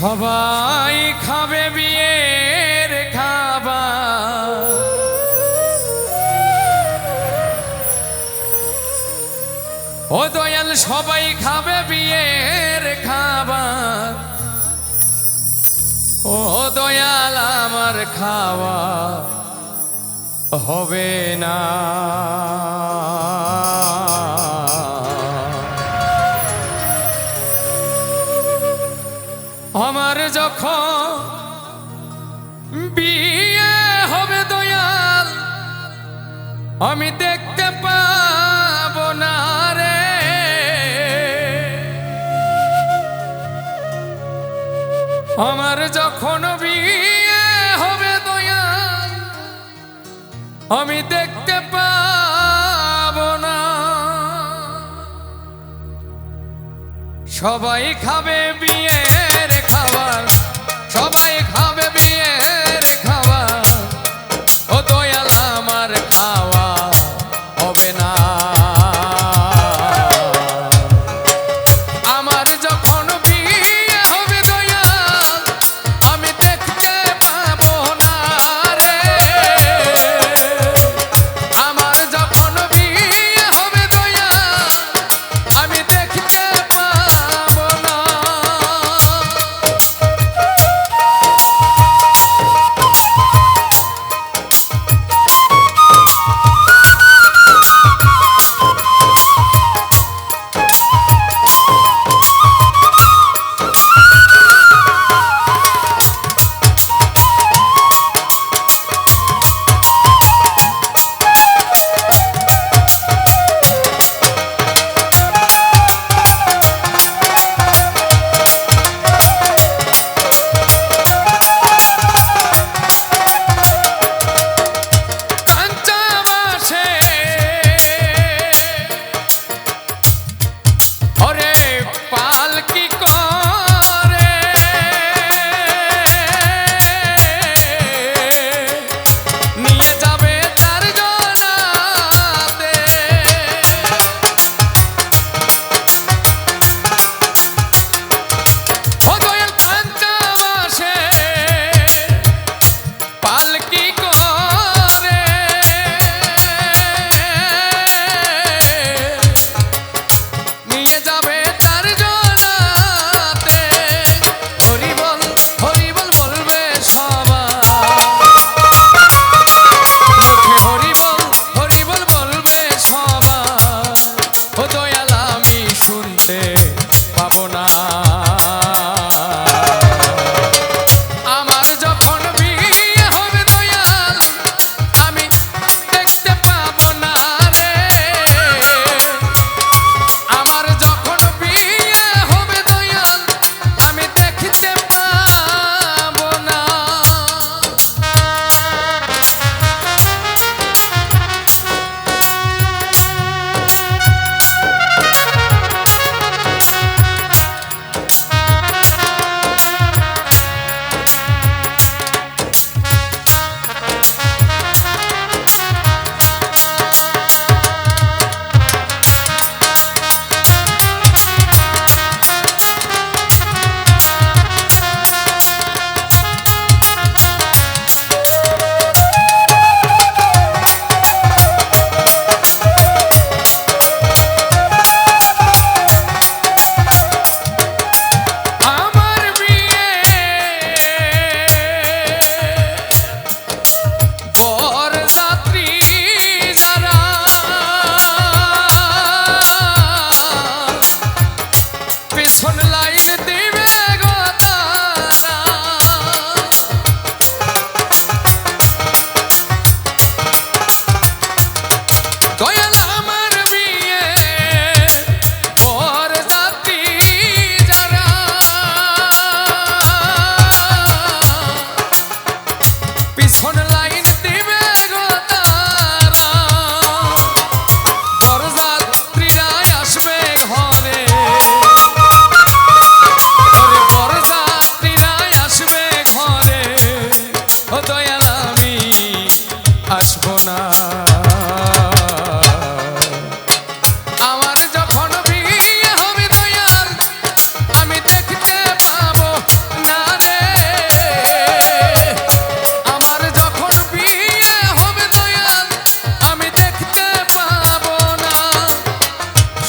সবাই খাবে বিয়ের খাবা ও দয়াল, সবাই খাবে বিয়ের খাবার। ও দয়াল, আমার খাওয়া হবে না। আমি দেখতে পাবো না রে। আমার যখন বিয়ে হবে দয়া আমি দেখতে পাবো না। সবাই খাবে বিয়ে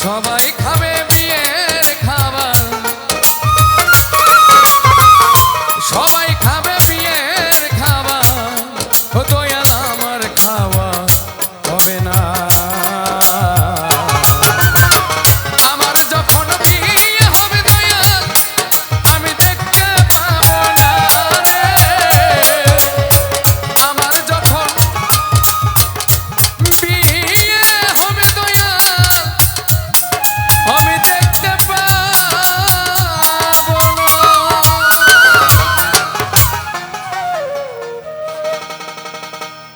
সবাই